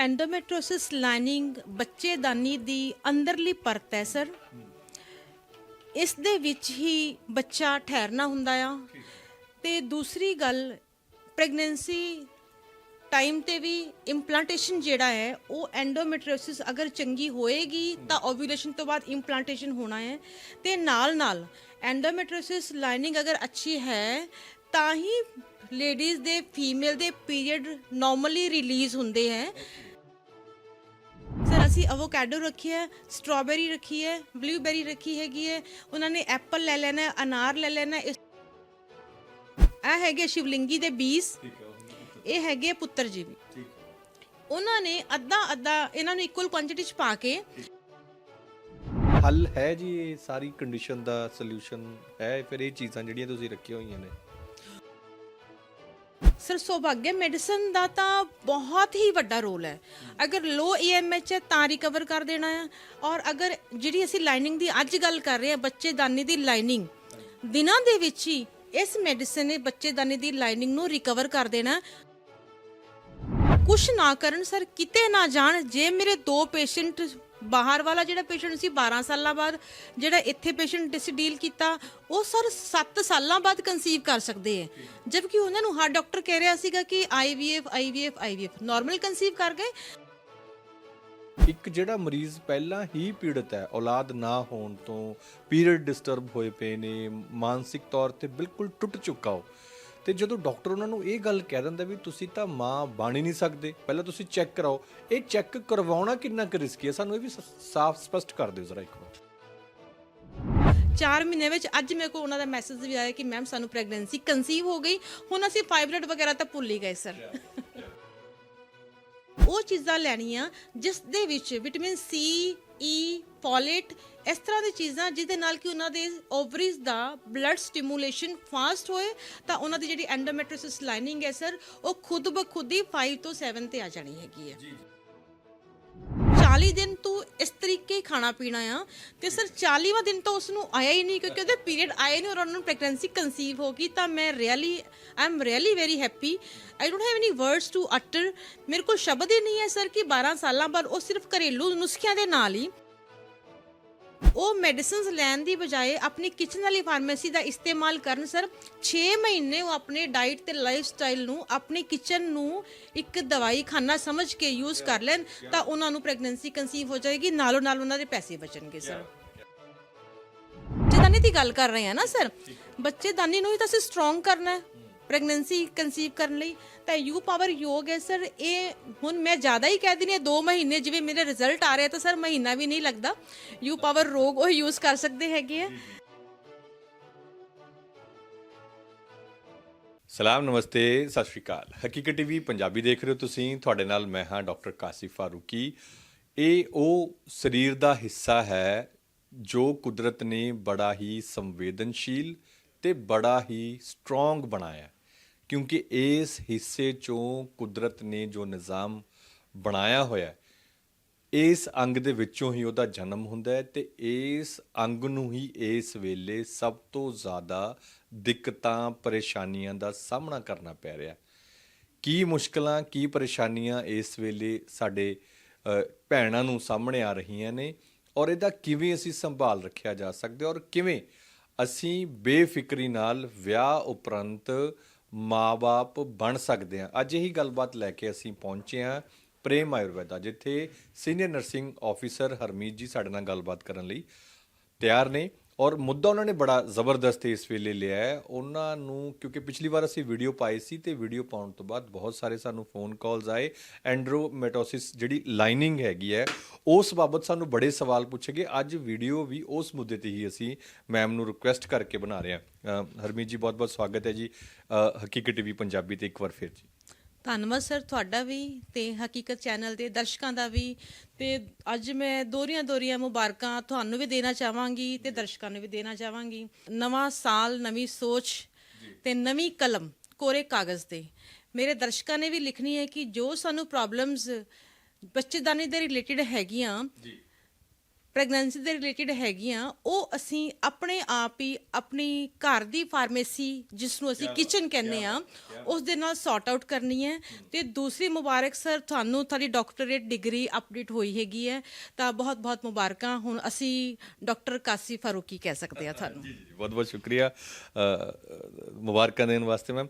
ਐਂਡੋਮੈਟ੍ਰੋਸਿਸ lining ਬੱਚੇਦਾਨੀ ਦੀ ਅੰਦਰਲੀ ਪਰਤ ਹੈ ਸਰ ਇਸ ਦੇ ਵਿੱਚ ਹੀ ਬੱਚਾ ਠਹਿਰਨਾ ਹੁੰਦਾ ਆ। ਤੇ ਦੂਸਰੀ ਗੱਲ ਪ੍ਰੈਗਨੈਂਸੀ ਟਾਈਮ ਤੇ ਵੀ ਇੰਪਲਾਂਟੇਸ਼ਨ ਜਿਹੜਾ ਹੈ, ਉਹ ਐਂਡੋਮੈਟ੍ਰੋਸਿਸ ਅਗਰ ਚੰਗੀ ਹੋਏਗੀ, ਤਾਂ ਓਵੂਲੇਸ਼ਨ ਤੋਂ ਬਾਅਦ ਇੰਪਲਾਂਟੇਸ਼ਨ ਹੋਣਾ ਹੈ। ਤੇ ਨਾਲ ਨਾਲ ਐਂਡੋਮੈਟ੍ਰੋਸਿਸ ਲਾਈਨਿੰਗ ਅਗਰ ਅੱਛੀ ਹੈ, ਤਾਂ ਹੀ ਲੇਡੀਜ਼ ਦੇ ਫੀਮੇਲ ਦੇ ਪੀਰੀਅਡ ਨਾਰਮਲੀ ਰਿਲੀਜ਼ ਹੁੰਦੇ ਹੈ। ਅਸੀਂ ਅਵੋਕਾਡੋ ਰੱਖੀ ਹੈ ਸਟ੍ਰਾਬੇਰੀ ਰੱਖੀ ਹੈ ਬਲੂਬੇਰੀ ਰੱਖੀ ਹੈਗੀ ਹੈ ਉਹਨਾਂ ਨੇ ਐਪਲ ਲੈ ਲੈਣਾ ਹੈ ਅਨਾਰ ਲੈ ਲੈਣਾ ਹੈ ਇਸ- ਇਹ ਹੈਗੇ ਸ਼ਿਵਲਿੰਗੀ ਦੇ ਬੀਜ ਇਹ ਹੈਗੇ ਪੁੱਤਰ ਜੀ ਵੀ। ਉਹਨਾਂ ਨੇ ਅੱਧਾ ਅੱਧਾ ਇਹਨਾਂ ਨੂੰ ਇਕੁਅਲ ਕੁਆਂਟੀਟੀ ਚ ਪਾ ਕੇ ਹੱਲ ਹੈ ਜੀ ਇਹ ਸਾਰੀ ਕੰਡੀਸ਼ਨ ਦਾ ਸੋਲੂਸ਼ਨ ਹੈ ਫਿਰ ਇਹ ਚੀਜ਼ਾਂ ਜਿਹੜੀਆਂ ਤੁਸੀਂ ਰੱਖੀਆਂ ਹੋਈਆਂ ਨੇ। ਸਰ, ਸੌਭਾਗਯ ਮੈਡੀਸਨ ਦਾ ਤਾਂ ਬਹੁਤ ਹੀ ਵੱਡਾ ਰੋਲ ਹੈ ਅਗਰ ਲੋ ਈਐਮਐਚ ਹੈ, ਤਾਂ ਰਿਕਵਰ ਕਰ ਦੇਣਾ ਹੈ ਔਰ ਅਗਰ ਜਿਹੜੀ ਅਸੀਂ ਲਾਈਨਿੰਗ ਦੀ ਅੱਜ ਗੱਲ ਕਰ ਰਹੇ ਹਾਂ, ਬੱਚੇਦਾਨੀ ਦੀ ਲਾਈਨਿੰਗ ਦਿਨਾਂ ਦੇ ਵਿੱਚ ਹੀ ਇਸ ਮੈਡੀਸਨ ਨੇ ਬੱਚੇਦਾਨੀ ਦੀ ਲਾਈਨਿੰਗ ਨੂੰ ਰਿਕਵਰ ਕਰ ਦੇਣਾ ਹੈ। ਕੁਛ ਨਾ ਕਰਨ, ਸਰ, ਕਿਤੇ ਨਾ ਜਾਣ, ਜੇ ਮੇਰੇ ਦੋ ਪੇਸ਼ੈਂਟ ਬਾਹਰ ਵਾਲਾ ਜਿਹੜਾ ਪੇਸ਼ੈਂਟ ਸੀ 12 ਸਾਲਾਂ ਬਾਅਦ ਜਿਹੜਾ ਇੱਥੇ ਪੇਸ਼ੈਂਟ ਅਸੀਂ ਡੀਲ ਕੀਤਾ, ਉਹ ਸਰ 7 ਸਾਲਾਂ ਬਾਅਦ ਕਨਸੀਵ ਕਰ ਸਕਦੇ ਹੈ। ਜਦਕਿ ਉਹਨਾਂ ਨੂੰ ਹਰ ਡਾਕਟਰ ਕਹਿ ਰਿਹਾ ਸੀਗਾ ਕਿ IVF IVF IVF normal conceive ਕਰ ਗਏ। ਇੱਕ ਜਿਹੜਾ ਮਰੀਜ਼ ਪਹਿਲਾਂ ਹੀ ਪੀੜਤ ਹੈ, ਔਲਾਦ ਨਾ ਹੋਣ ਤੋਂ ਪੀਰੀਅਡ ਡਿਸਟਰਬ ਹੋਏ ਪਏ ਨੇ, ਮਾਨਸਿਕ ਤੌਰ ਤੇ ਬਿਲਕੁਲ ਟੁੱਟ ਚੁੱਕਾ ਹੋ ਤੇ ਜਦੋਂ ਡਾਕਟਰ ਉਹਨਾਂ ਨੂੰ ਇਹ ਗੱਲ ਕਹਿ ਦਿੰਦਾ ਵੀ ਤੁਸੀਂ ਤਾਂ ਮਾਂ ਬਣ ਹੀ ਨਹੀਂ ਸਕਦੇ ਪਹਿਲਾਂ ਤੁਸੀਂ ਚੈੱਕ ਕਰਾਓ। ਇਹ ਚੈੱਕ ਕਰਵਾਉਣਾ ਕਿੰਨਾ ਕੁ ਰਿਸਕੀ ਹੈ? ਸਾਨੂੰ ਇਹ ਵੀ ਸਾਫ਼ ਸਪਸ਼ਟ ਕਰ ਦਿਓ ਜ਼ਰਾ ਇੱਕ ਵਾਰ। 4 ਮਹੀਨੇ ਵਿੱਚ ਅੱਜ ਮੇਰੇ ਕੋਲ ਉਹਨਾਂ ਦਾ ਮੈਸੇਜ ਵੀ ਆਇਆ ਕਿ ਮੈਮ ਸਾਨੂੰ ਪ੍ਰੈਗਨੈਂਸੀ ਕਨਸੀਵ ਹੋ ਗਈ। ਹੁਣ ਅਸੀਂ ਫਾਈਬਰਡ ਵਗੈਰਾ ਤਾਂ ਭੁੱਲ ਹੀ ਗਏ ਸਰ ਉਹ ਚੀਜ਼ਾਂ ਲੈਣੀਆਂ ਜਿਸ ਦੇ ਵਿੱਚ vitamin C E, E folate ਇਸ ਤਰ੍ਹਾਂ ਦੀ ਚੀਜ਼ਾਂ ਜਿਹਦੇ ਨਾਲ ਕਿ ਉਹਨਾਂ ਦੇ ਓਵਰੀਜ਼ ਦਾ ਬਲੱਡ ਸਟਿਮੂਲੇਸ਼ਨ ਫਾਸਟ ਹੋਏ, ਤਾਂ ਉਹਨਾਂ ਦੀ ਜਿਹੜੀ ਐਂਡੋਮੈਟ੍ਰੋਸਿਸ ਲਾਈਨਿੰਗ ਹੈ ਸਰ ਉਹ ਖੁਦ ਬਖੁਦ ਹੀ 5 ਤੋਂ 7 ਤੇ ਆ ਜਾਣੀ ਹੈਗੀ ਹੈ। ਤੂੰ ਇਸ ਤਰੀਕੇ ਖਾਣਾ ਪੀਣਾ ਆ ਤੇ ਸਰ 40ਵਾਂ ਦਿਨ ਤਾਂ ਉਸ ਨੂੰ ਆਇਆ ਹੀ ਨਹੀਂ ਕਿਉਂਕਿ ਉਹਦੇ ਪੀਰੀਅਡ ਆਏ ਨਹੀਂ ਔਰ ਉਹਨਾਂ ਪ੍ਰੈਗਨੈਂਸੀ ਕਨਸੀਵ ਹੋ ਗਈ ਤਾਂ ਮੈਂ really I am really very happy I don't have any words to utter ਮੇਰੇ ਕੋਲ ਸ਼ਬਦ ਹੀ ਨਹੀਂ ਹੈ ਸਰ ਕਿ 12 ਸਾਲਾਂ ਬਾਅਦ ਉਹ ਸਿਰਫ ਘਰੇਲੂ ਨੁਸਖਿਆਂ ਦੇ ਨਾਲ ਹੀ ਉਹ ਮੈਡੀਸਿਨਸ ਲੈਣ ਦੀ ਬਜਾਏ ਆਪਣੀ ਕਿਚਨ ਵਾਲੀ ਫਾਰਮੇਸੀ ਦਾ ਇਸਤੇਮਾਲ ਕਰਨ ਸਰ 6 ਮਹੀਨੇ ਉਹ ਆਪਣੇ ਡਾਈਟ ਤੇ ਲਾਈਫ ਸਟਾਈਲ ਨੂੰ ਆਪਣੀ ਕਿਚਨ ਨੂੰ ਇੱਕ ਦਵਾਈ ਖਾਨਾ ਸਮਝ ਕੇ ਯੂਜ਼ ਕਰ ਲੈਣ ਤਾਂ ਉਹਨਾਂ ਨੂੰ ਪ੍ਰੈਗਨੈਂਸੀ ਕਨਸੀਵ ਹੋ ਜਾਏਗੀ ਨਾਲੋਂ ਨਾਲ ਉਹਨਾਂ ਦੇ ਪੈਸੇ ਬਚਣਗੇ ਸਰ। ਬੱਚੇਦਾਨੀ ਦੀ ਗੱਲ ਕਰ ਰਹੇ ਆ ਨਾ ਸਰ ਬੱਚੇਦਾਨੀ ਨੂੰ ਹੀ ਤਾਂ ਅਸੀਂ ਸਟਰੋਂਗ ਕਰਨਾ ਹੈ ਪ੍ਰੈਗਨੈਂਸੀ ਕਨਸੀਵ ਕਰਨ ਲਈ। ਤਾਂ ਯੂ ਪਾਵਰ ਯੋਗ ਹੈ, ਸਰ, ਇਹ ਹੁਣ ਮੈਂ ਜ਼ਿਆਦਾ ਹੀ ਕਹਿ ਦਿੰਦੀ ਹਾਂ 2 ਮਹੀਨੇ ਜਿਵੇਂ ਮੇਰੇ ਰਿਜ਼ਲਟ ਆ ਰਿਹਾ ਤਾਂ ਸਰ ਮਹੀਨਾ ਵੀ ਨਹੀਂ ਲੱਗਦਾ। ਯੂ ਪਾਵਰ ਰੋਗ ਉਹ ਯੂਜ਼ ਕਰ ਸਕਦੇ ਹੈਗੇ ਆ। ਸਲਾਮ, ਨਮਸਤੇ, ਸਤਿ ਸ਼੍ਰੀ ਅਕਾਲ। ਹਕੀਕਤ ਟੀਵੀ ਪੰਜਾਬੀ ਦੇਖ ਰਹੇ ਹੋ ਤੁਸੀਂ। ਤੁਹਾਡੇ ਨਾਲ ਮੈਂ ਹਾਂ ਡਾਕਟਰ ਕਾਸਿਫ ਫਾਰੂਕੀ। ਇਹ ਉਹ ਸਰੀਰ ਦਾ ਹਿੱਸਾ ਹੈ ਜੋ ਕੁਦਰਤ ਨੇ ਬੜਾ ਹੀ ਸੰਵੇਦਨਸ਼ੀਲ ਤੇ ਬੜਾ ਹੀ ਸਟਰੋਂਗ ਬਣਾਇਆ। ਕਿਉਂਕਿ ਇਸ ਹਿੱਸੇ ਚੋਂ ਕੁਦਰਤ ਨੇ ਜੋ ਨਿਜ਼ਾਮ ਬਣਾਇਆ ਹੋਇਆ ਇਸ ਅੰਗ ਦੇ ਵਿੱਚੋਂ ਹੀ ਉਹਦਾ ਜਨਮ ਹੁੰਦਾ ਹੈ ਤੇ ਇਸ ਅੰਗ ਨੂੰ ਹੀ ਇਸ ਵੇਲੇ ਸਭ ਤੋਂ ਜ਼ਿਆਦਾ ਦਿੱਕਤਾਂ, ਪਰੇਸ਼ਾਨੀਆਂ ਦਾ ਸਾਹਮਣਾ ਕਰਨਾ ਪੈ ਰਿਹਾ ਕੀ ਮੁਸ਼ਕਲਾਂ, ਕੀ ਪਰੇਸ਼ਾਨੀਆਂ ਇਸ ਵੇਲੇ ਸਾਡੇ ਭੈਣਾਂ ਨੂੰ ਸਾਹਮਣੇ ਆ ਰਹੀਆਂ ਨੇ ਔਰ ਇਹਦਾ ਕਿਵੇਂ ਅਸੀਂ ਸੰਭਾਲ ਰੱਖਿਆ ਜਾ ਸਕਦਾ ਔਰ ਕਿਵੇਂ ਅਸੀਂ ਬੇਫਿਕਰੀ ਨਾਲ ਵਿਆਹ ਉਪਰੰਤ ਮਾਪੇ ਬਣ ਸਕਦੇ ਹਾਂ। ਅੱਜ ਇਹੀ ਗੱਲਬਾਤ ਲੈ ਕੇ ਅਸੀਂ ਪਹੁੰਚੇ ਹਾਂ ਪ੍ਰੇਮ ਆਯੁਰਵੇਦਾ, ਜਿੱਥੇ ਸੀਨੀਅਰ ਨਰਸਿੰਗ ਆਫੀਸਰ ਹਰਮੀਤ ਜੀ ਸਾਡੇ ਨਾਲ ਗੱਲਬਾਤ ਕਰਨ ਲਈ ਤਿਆਰ ਨੇ। ਔਰ ਮੁੱਦਾ ਉਹਨਾਂ ਨੇ ਬੜਾ ਜ਼ਬਰਦਸਤ ਇਸ ਵੇਲੇ ਲਿਆ ਹੈ। ਉਹਨਾਂ ਨੂੰ ਕਿਉਂਕਿ ਪਿਛਲੀ ਵਾਰ ਅਸੀਂ ਵੀਡੀਓ ਪਾਈ ਸੀ ਤੇ ਵੀਡੀਓ ਪਾਉਣ ਤੋਂ ਬਾਅਦ ਬਹੁਤ ਸਾਰੇ ਸਾਨੂੰ ਫੋਨ ਕਾਲਸ ਆਏ। ਐਂਡਰੋਮੈਟੋਸਿਸ ਜਿਹੜੀ ਲਾਈਨਿੰਗ ਹੈਗੀ ਹੈ ਉਸ ਬਾਬਤ ਸਾਨੂੰ ਬੜੇ ਸਵਾਲ ਪੁੱਛੇ ਗਏ। ਅੱਜ ਵੀਡੀਓ ਵੀ ਉਸ ਮੁੱਦੇ ਤੇ ਹੀ ਅਸੀਂ ਮੈਮ ਨੂੰ ਰਿਕੁਐਸਟ ਕਰਕੇ ਬਣਾ ਰਹੇ ਹਾਂ। ਹਰਮੀਤ ਜੀ ਬਹੁਤ ਬਹੁਤ ਸਵਾਗਤ ਹੈ ਜੀ। ਅ, ਹਕੀਕਤ ਟੀਵੀ ਪੰਜਾਬੀ ਤੇ ਇੱਕ ਵਾਰ ਫਿਰ ਜੀ। ਧੰਨਵਾਦ ਸਰ ਤੁਹਾਡਾ ਵੀ ਤੇ ਹਕੀਕਤ ਚੈਨਲ ਦੇ ਦਰਸ਼ਕਾਂ ਦਾ ਵੀ ਤੇ ਅੱਜ ਮੈਂ ਦੋਰੀਆਂ ਦੋਰੀਆਂ ਮੁਬਾਰਕਾਂ ਤੁਹਾਨੂੰ ਵੀ ਦੇਣਾ ਚਾਹਾਂਗੀ ਤੇ ਦਰਸ਼ਕਾਂ ਨੂੰ ਵੀ ਦੇਣਾ ਚਾਹਾਂਗੀ। ਨਵਾਂ ਸਾਲ ਨਵੀਂ ਸੋਚ ਤੇ ਨਵੀਂ ਕਲਮ ਕੋਰੇ ਕਾਗਜ਼ ਤੇ। ਮੇਰੇ ਦਰਸ਼ਕਾਂ ਨੇ ਵੀ ਲਿਖਣੀ ਹੈ ਕਿ ਜੋ ਸਾਨੂੰ ਪ੍ਰੋਬਲਮਸ ਬੱਚੇਦਾਨੀ ਦੇ ਰਿਲੇਟਡ ਹੈਗੀਆਂ ਪ੍ਰੈਗਨੈਂਸੀ ਦੇ ਰਿਲੇਟਡ ਹੈਗੀਆਂ ਉਹ ਅਸੀਂ ਆਪਣੇ ਆਪ ਹੀ ਆਪਣੀ ਘਰ ਦੀ ਫਾਰਮੇਸੀ ਜਿਸ ਨੂੰ ਅਸੀਂ ਕਿਚਨ ਕਹਿੰਦੇ ਆ ਉਸ ਦੇ ਨਾਲ ਸੌਟ ਆਊਟ ਕਰਨੀ ਹੈ। ਤੇ ਦੂਸਰੀ ਮੁਬਾਰਕ ਸਰ ਤੁਹਾਨੂੰ ਤੁਹਾਡੀ ਡਾਕਟਰੇਟ ਡਿਗਰੀ ਅਪਡੇਟ ਹੋਈ ਹੈਗੀ ਹੈ ਤਾਂ ਬਹੁਤ ਬਹੁਤ ਮੁਬਾਰਕਾਂ। ਹੁਣ ਅਸੀਂ ਡਾਕਟਰ ਕਾਸੀ ਫਾਰੂਕੀ ਕਹਿ ਸਕਦੇ ਆ ਤੁਹਾਨੂੰ। ਜੀ ਜੀ ਬਹੁਤ ਬਹੁਤ ਸ਼ੁਕਰੀਆ। ਮੁਬਾਰਕਾਂ ਦੇਣ ਵਾਸਤੇ ਮੈਮ।